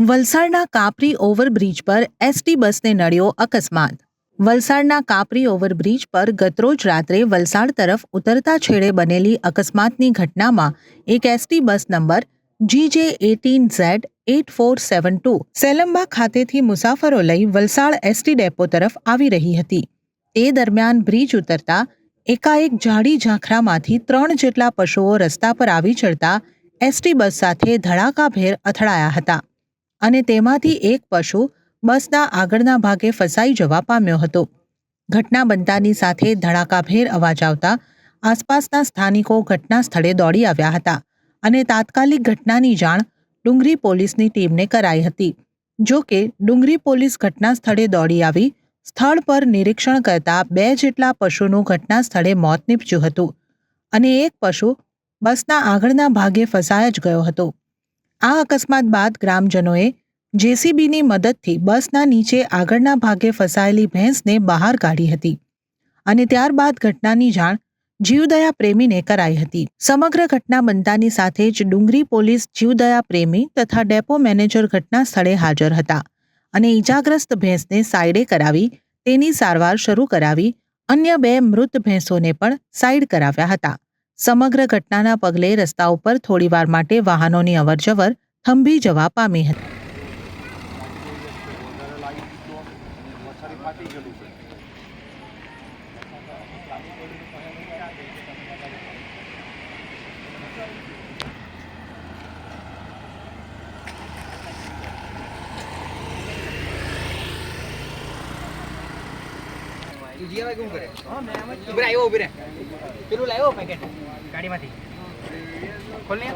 વલસાડના કાપરી ઓવરબ્રિજ પર એસટી બસને નડ્યો અકસ્માત. વલસાડના કાપરી ઓવરબ્રિજ પર ગતરોજ રાત્રે વલસાડ તરફ ઉતરતા છેડે બનેલી અકસ્માતની ઘટનામાં એક ST bus number GJ eighteen Z eight four seven two Selamba ખાતેથી મુસાફરો લઈ વલસાડ એસટી ડેપો તરફ આવી રહી હતી. તે દરમિયાન બ્રિજ ઉતરતા એકાએક જાડી ઝાંખરામાંથી ત્રણ જેટલા પશુઓ રસ્તા પર આવી ચડતા એસટી બસ સાથે ધડાકાભેર અથડાયા હતા. અને તેમાંથી એક પશુ બસના આગળના ભાગે ફસાઈ જવા પામ્યો હતો. ઘટના બનતાની સાથે ધડાકાભેર અવાજ આવતા આસપાસના સ્થાનિકો ઘટના સ્થળે દોડી આવ્યા હતા અને તાત્કાલિક ઘટનાની જાણ ડુંગરી પોલીસની ટીમને કરાઈ હતી. જો કે, ડુંગરી પોલીસ ઘટના સ્થળે દોડી આવી, સ્થળ પર નિરીક્ષણ કરતા બે જેટલા પશુનું ઘટના સ્થળે મોત નીપજ્યું હતું અને એક પશુ બસના આગળના ભાગે ફસાય જ ગયો હતો. આ અકસ્માત બાદ ગ્રામજનોએ જેસીબીની મદદથી બસના નીચે આગળના ભાગે ફસાયેલી ભેંસને બહાર કાઢી હતી અને ત્યારબાદ ઘટનાની જાણ જીવદયા પ્રેમીને કરાઈ હતી. સમગ્ર ઘટના બનતાની સાથે જ ડુંગરી પોલીસ જીવદયા પ્રેમી તથા ડેપો મેનેજર ઘટના સ્થળે હાજર હતા અને ઈજાગ્રસ્ત ભેંસને સાઈડે કરાવી તેની સારવાર શરૂ કરાવી અન્ય બે મૃત ભેંસોને પણ સાઈડ કરાવ્યા હતા. સમગ્ર ઘટનાના પગલે રસ્તા ઉપર થોડીવાર માટે વાહનોની અવરજવર થંભી જવા પામી હતી. તું જીયા કેવું કરે? ઊભી આવ્યો ઊભી રહે. પેલું લાવ્યો પેકેટ ગાડીમાંથી? ખોલ ને.